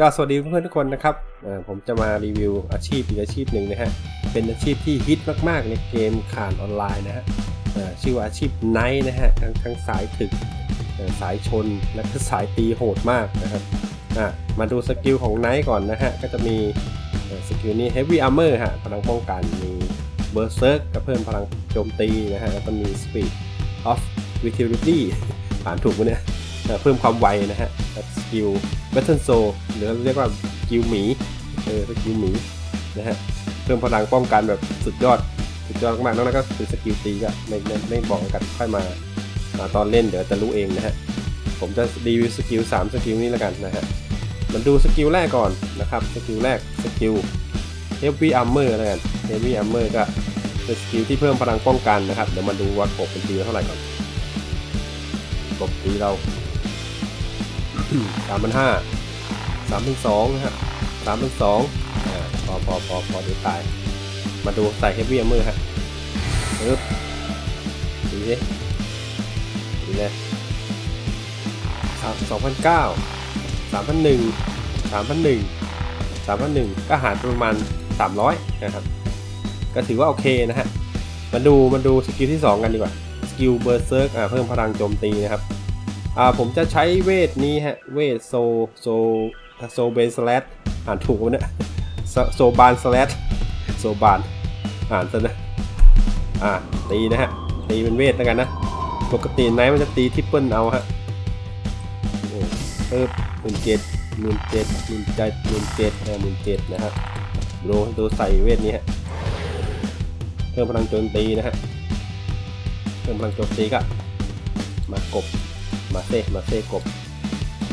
ก็สวัสดีเพื่อนๆทุกคนนะครับผมจะมารีวิวอาชีพอีกอาชีพหนึ่งนะฮะ เป็นอาชีพที่ฮิตมากๆในเกมข่านออนไลน์นะฮะชื่อว่าอาชีพไนท์นะฮะทั้งทั้งสายถึกสายชนและก็สายตีโหดมากนะครับมาดูสกิลของไนท์ก่อนนะฮะ ก็จะมีสกิลนี้ Heavy Armor ฮะพลังป้องกันมี Berserk ก็เพิ่มพลังโจมตีนะฮะ แล้วก็มี Speed of Vitality อ่านถูกไหมเนี่ยเพิ่มความไวนะฮะแล้ วสกิล Battle s o หรือเรียกว่าสกิลหมีเออสกิลหมีนะฮะเพิ่มพลังป้องกันแบบสุดยอดสุดยอดมากๆนอกนั้นก็คือสกิลตีก็ไม่ไม่ไม่บอกกันค่อยมามาตอนเล่นเดี๋ยวจะรู้เองนะฮะผมจะรีวิวสกิล3สกิลนี้แล้วกันนะฮะมันดูสกิลแรกก่อนนะครับสกิลแรกสกิล Heavy Armor แล้วกัน Heavy Armor ก็เป็นสกิลที่เพิ่มพลังป้องกันนะครับ เดี๋ยวมาดูว่ากบเป็นตีเท่าไหร่ก่อนกบตีเรา สามพันห้าสามพันสองนะฮะสามพันสองพอพอพอพอเดี๋ยวตาย มาดูใส่ Heavy Armor ฮะปึ๊บดีดิดีเลยสามสองพันเก้าสามพันหนึ่งสามพันหนึ่งสามพันหนึ่งก็หารประมาณสามร้อยนะครับ ก็ถือว่าโอเคนะฮะ มาดูมาดูสกิลที่2กันดีกว่า สกิลเบอร์เซิร์กอ่าเพิ่มพลังโจมตีนะครับ อ่าผมจะใช้เวทนี้ฮะ เวทโซโซโซเบนสแลตอ่านถูกเนี่ยโซโซบานสแลตโซบานอ่านซะนะ อ่าตีนะฮะ ตีเป็นเวทแล้วกันนะ ปกติไนท์มันจะตีทิปเปิลเอาฮะเออหมื่นเจ็ดหมื่นเจ็ดหมื่นเจ็ดหมื่นเจ็ดหมื่นเจ็ดนะครับดูดูใส่เวทนี้ฮะเพิ่มพลังโจมตีนะฮะเพิ่มพลังโจมตีก็มากบ มาเซ่มาเซ่กบ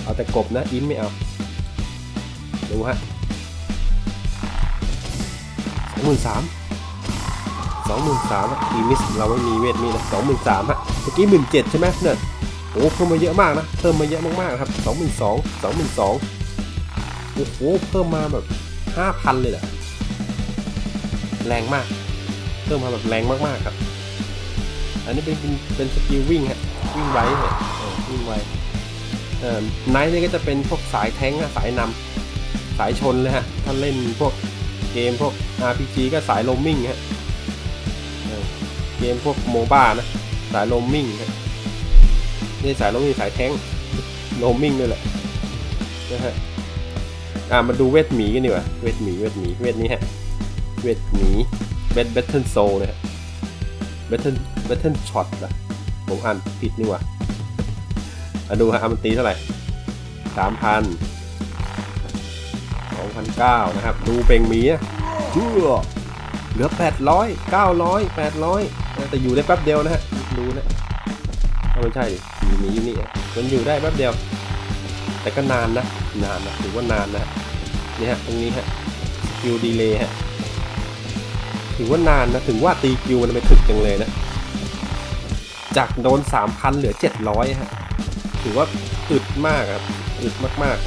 เอาแต่กบนะอินไม่เอา ดูฮะสองหมื่นสามสองหมื่นสามอีมิสเราไม่มีเวทมีนะสองหมื่นสามฮะเมื่อกี้หมื่นเจ็ดใช่ไหมเนี่ยโอ้เพิ่มมาเยอะมากนะเพิ่มมาเยอะมากๆครับสองหมื่นสองสองหมื่นสองโอ้โหเพิ่มมาแบบห้าพันเลยเหรอแรงมาก เพิ่มมาแบบแรงมากๆครับ อันนี้เป็นเป็นสกิลวิ่งฮะวิ่งไว้เนี่ยเออ วิ่งไวเอ่อไนท์นี่ก็จะเป็นพวกสายแท้งอะสายนำสายชนเลยฮะ ถ้าเล่นพวกเกมพวก RPG ก็สายโรมมิ่งฮะเเกมพวกโมบ้านะ สายโรมมิ่งฮะนี่สายโรมมิ่งสายแท้งโรมมิ่งด้วยแหละนะฮะอ่ามาดูเวทหมีกันดีกว่าเวทหมีเวทหมีเวทนี้ฮะเวทหมีเบทเบทเทิลโซนะฮะเบทเทิลเบทเทิลช็อตนะผมอ่านผิดนี่ว่า อะดูฮะมันตีเท่าไหร่สามพันสองพันเก้านะครับ ดูเป่งหมีเชื่อเหลือแปดร้อยเก้าร้อยแปดร้อยแต่อยู่ได้แป๊บเดียวนะฮะ ดูนะเอาไม่ใช่ดิหมีมีอยู่นี่อะมันอยู่ได้แป๊บเดียว แต่ก็นานนะ นานนะถือว่านานนะนี่ฮะตรงนี้ฮะสกิลดีเลย์ฮะถือว่านานนะ ถึงว่าตีกิวมันไปถึกจังเลยนะ จากโดน 3,000 เหลือ 700 ฮะ ถือว่าอึดมากครับอึดมาก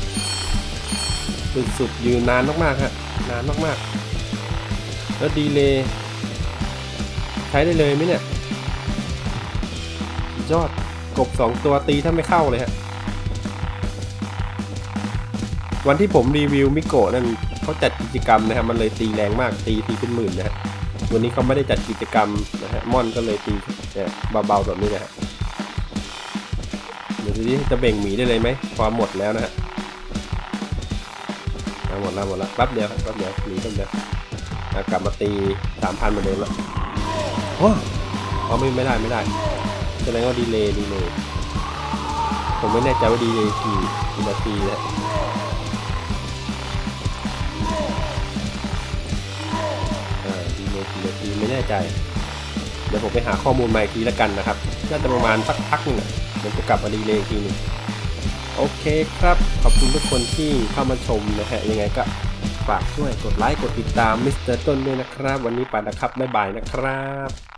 ๆอึดสุดยืนนานมากๆฮะนานมากๆ แล้วดีเลย์ใช้ได้เลยไหมเนี่ยยอดกบ 2 ตัวตีถ้าไม่เข้าเลยฮะวันที่ผมรีวิวมิโกะนั่นเขาจัดกิจกรรมนะฮะมันเลยตีแรงมากตีทีเป็นหมื่นนะฮะวันนี้เขาไม่ได้จัดกิจกรรมนะฮะม่อนก็เลยตีเนี่ยเบาๆแบบนี้นะฮะ ดี๋ยวดูดิจะเบ่งหมีได้เลยไหมความหมดแล้วนะฮะเอาหมดแล้วหมดแล้วแป๊บเดียวครับแป๊บเดียวหมีแป๊บเดียวอะกลับมาตีสามพันเหมือนเดิมแล้วโอ้อ๋อไม่ไม่ได้ไม่ได้แสดงว่าดีเลย์ดีเลย์ผมไม่แน่ใจว่าดีเลย์กี่กี่นาทีนะฮะอ่าดีเลย์กี่นาทีไม่แน่ใจ เดี๋ยวผมไปหาข้อมูลมาอีกทีแล้วกันนะครับ น่าจะประมาณสักพักหนึ่งมันจะกลับมาดีเลยทีหนึงโอเคครับ ขอบคุณทุกคนที่เข้ามาชมนะฮะ ยังไงก็ฝากช่วยกดไลค์ กดติดตามมิสเตอร์ต้นด้วยนะครับ วันนี้ไปนะครับ บ๊ายบายนะครับ